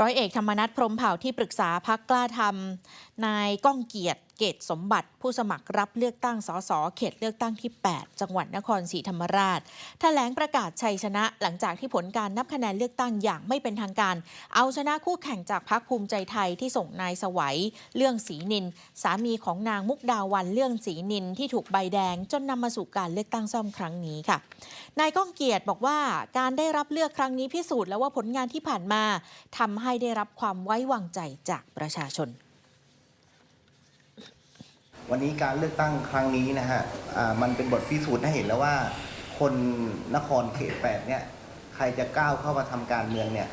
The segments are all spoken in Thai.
ร้อยเอกธรรมนัฐพรมเผ่าที่ปรึกษาพักกล้าทำนายก้องเกียรติ เกตสมบัติผู้สมัครรับเลือกตั้งสสเขตเลือกตั้งที่ 8 จังหวัดนครศรีธรรมราชแถลงประกาศชัยชนะ หลังจากที่ผลการนับคะแนนเลือกตั้งอย่างไม่เป็นทางการ เอาชนะคู่แข่งจากพักภูมิใจไทยที่ส่งนายสวัยเรื่องศรีนิน สามีของนางมุกดาวันเรื่องศรีนินที่ถูกใบแดงจนนำมาสู่การเลือกตั้งซ่อมครั้งนี้ค่ะ นายก้องเกียรติบอกว่าการได้รับเลือกครั้งนี้พิสูจน์แล้วว่าผลงานที่ผ่านมาทำให้ได้รับความไว้วางใจจากประชาชน วันนี้การเลือกตั้งครั้งนี้นะฮะมันเป็นบทพิสูจน์ให้เห็นแล้วว่า คนนครเขตแปดเนี่ยใครจะก้าวเข้ามาทำการเมืองเนี่ย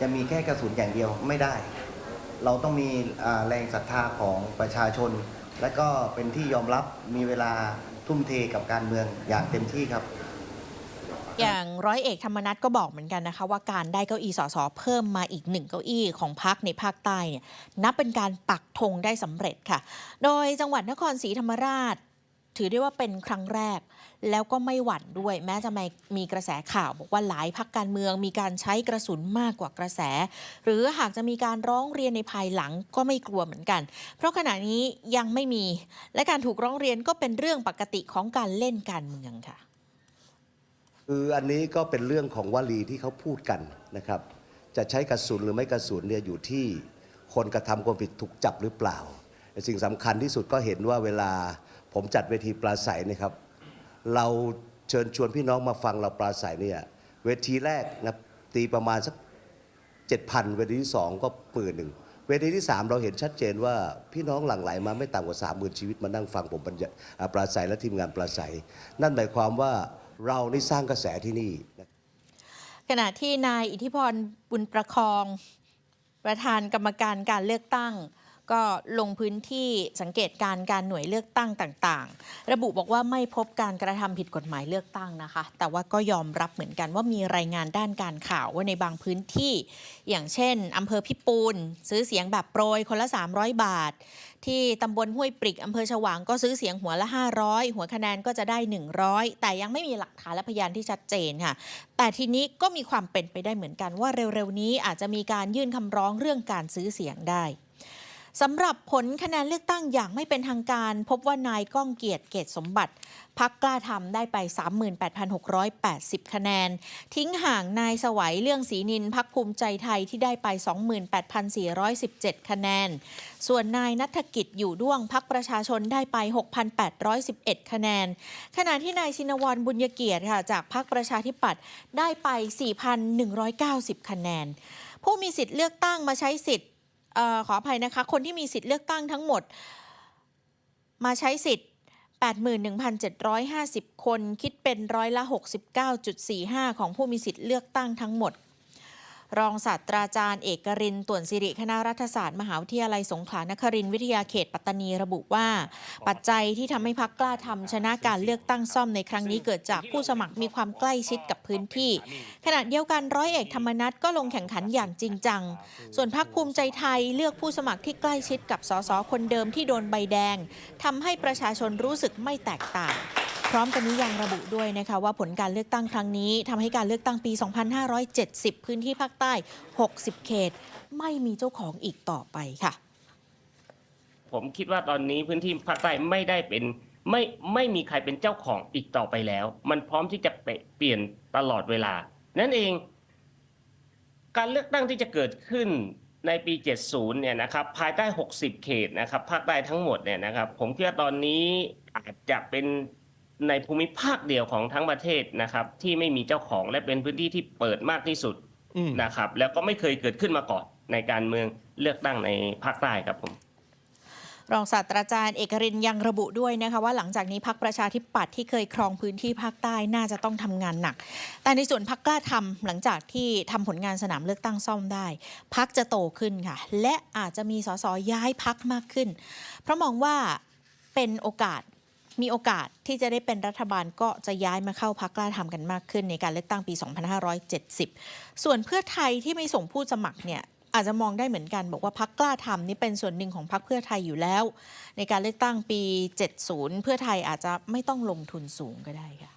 จะมีแค่กระสุนอย่างเดียวไม่ได้ เราต้องมีแรงศรัทธาของประชาชน และก็เป็นที่ยอมรับมีเวลาทุ่มเทกับการเมืองอย่างเต็มที่ครับ อย่างร้อยเอกธรรมนัฐก็บอกเหมือนกันนะคะ ว่าการได้เก้าอี้สสเพิ่มมาอีกหนึ่งเก้าอี้ของพักในภาคใต้เนี่ยนับเป็นการปักธงได้สำเร็จค่ะ โดยจังหวัดนครศรีธรรมราช ถือได้ว่าเป็นครั้งแรก แล้วก็ไม่หวั่นด้วย แม้จะมีมีกระแสข่าวบอกว่าหลายพักการเมือง มีการใช้กระสุนมากกว่ากระแส หรือหากจะมีการร้องเรียนในภายหลังก็ไม่กลัวเหมือนกัน เพราะขณะนี้ยังไม่มี และการถูกร้องเรียนก็เป็นเรื่องปกติของการเล่นการเมืองค่ะ คืออันนี้ก็เป็นเรื่องของวลีที่เขาพูดกันนะครับ จะใช้กระสุนหรือไม่กระสุนเนี่ยอยู่ที่คนกระทำความผิดถูกจับหรือเปล่าสิ่งสำคัญที่สุดก็เห็นว่าเวลาผมจัดเวทีปราศัยนะครับ เราเชิญชวนพี่น้องมาฟังเราปราศัยเนี่ยเวทีแรกนะตีประมาณสัก7,000เวทีที่2ก็ปืนหนึ่งเวทีที่ 3 เราเห็นชัดเจนว่าพี่น้องหลั่งไหลมาไม่ต่ำกว่า 30,000 ชีวิตมานั่งฟังผมบรรยายปราศัยและทีมงานปราศัย นั่นหมายความว่า เรานี่สร้างกระแสที่นี่ขณะที่นายอิทธิพรบุญประคอง ประธานกรรมการการเลือกตั้ง ก็ลงพื้นที่สังเกตการณ์การหน่วยเลือกตั้งต่าง ๆ ระบุบอกว่าไม่พบการกระทำผิดกฎหมายเลือกตั้งนะคะ แต่ว่าก็ยอมรับเหมือนกันว่ามีรายงานด้านการข่าวว่าในบางพื้นที่ อย่างเช่นอำเภอพิปูนซื้อเสียงแบบโปรยคนละ 300 บาท ที่ตำบลห้วยปริกอำเภอฉวางก็ซื้อเสียงหัวละ 500 หัวคะแนนก็จะได้ 100 แต่ยังไม่มีหลักฐานและพยานที่ชัดเจนค่ะ แต่ทีนี้ก็มีความเป็นไปได้เหมือนกันว่าเร็วๆนี้อาจจะมีการยื่นคำร้องเรื่องการซื้อเสียงได้ สำหรับผลคะแนนเลือกตั้งอย่างไม่เป็นทางการ พบว่านายก้องเกียรติเกตสมบัติพักกล้าทำได้ไป 38,680 คะแนน ทิ้งห่างนายสวัยเรื่องศรีนินพักภูมิใจไทยที่ได้ไป 28,417 คะแนน ส่วนนายนัฐกิจอยู่ด้วงพักประชาชนได้ไป 6,811 คะแนน ขณะที่นายชินวรบุญยเกียรติค่ะจากพักประชาธิปัตย์ได้ไป 4,190 คะแนน ผู้มีสิทธิ์เลือกตั้งมาใช้สิทธิ์ ออขออภัยนะคะ คนที่มีสิทธิ์เลือกตั้งทั้งหมด มาใช้สิทธิ์ 81,750 คน คิดเป็นร้อยละ 69.45 ของผู้มีสิทธิ์เลือกตั้งทั้งหมด รองศาสตราจารย์เอกรินทร์ต่วนสิริคณะรัฐศาสตร์มหาวิทยาลัยสงขลานครินทร์วิทยาเขตปัตตานีระบุว่า ปัจจัยที่ทำให้พักกล้าทำชนะการเลือกตั้งซ่อมในครั้งนี้เกิดจากผู้สมัครมีความใกล้ชิดกับพื้นที่ ขณะเดียวกันร้อยเอกธรรมนัฐก็ลงแข่งขันอย่างจริงจัง ส่วนพักภูมิใจไทยเลือกผู้สมัครที่ใกล้ชิดกับสสคนเดิมที่โดนใบแดงทำให้ประชาชนรู้สึกไม่แตกต่าง พร้อมกันนี้ยังระบุด้วยนะคะว่าผลการเลือกตั้งครั้งนี้ทำให้การเลือกตั้งปี 2570 พื้นที่ภาคใต้ 60 เขต ไม่มีเจ้าของอีกต่อไปค่ะ ผมคิดว่าตอนนี้พื้นที่ภาคใต้ไม่ได้เป็นไม่ไม่มีใครเป็นเจ้าของอีกต่อไปแล้ว มันพร้อมที่จะเปเปลี่ยนตลอดเวลา นั่นเอง การเลือกตั้งที่จะเกิดขึ้นในปี 70 เนี่ยนะครับภายใต้ 60 เขตนะครับภาคใต้ทั้งหมดเนี่ยนะครับผมคิดว่าตอนนี้อาจจะเป็น ในภูมิภาคเดียวของทั้งประเทศนะครับ ที่ไม่มีเจ้าของและเป็นพื้นที่ที่เปิดมากที่สุดนะครับ แล้วก็ไม่เคยเกิดขึ้นมาก่อนในการเมืองเลือกตั้งในภาคใต้ครับผมรองศาสตราจารย์เอกรินทร์ยังระบุด้วยนะคะว่าหลังจากนี้พักประชาธิปัตย์ที่เคยครองพื้นที่ภาคใต้น่าจะต้องทำงานหนัก แต่ในส่วนพักกล้าทำหลังจากที่ทำผลงานสนามเลือกตั้งซ่อมได้ พักจะโตขึ้นค่ะ และอาจจะมีสสย้ายพักมากขึ้น เพราะมองว่าเป็นโอกาส มีโอกาสที่จะได้เป็นรัฐบาลก็จะย้ายมาเข้าพักกล้าทำกันมากขึ้นในการเลือกตั้งปี 2570 ส่วนเพื่อไทยที่ไม่ส่งผู้สมัครเนี่ยอาจจะมองได้เหมือนกัน บอกว่าพักกล้าทำนี่เป็นส่วนหนึ่งของพักเพื่อไทยอยู่แล้ว ในการเลือกตั้งปี 70 เพื่อไทยอาจจะไม่ต้องลงทุนสูงก็ได้ค่ะ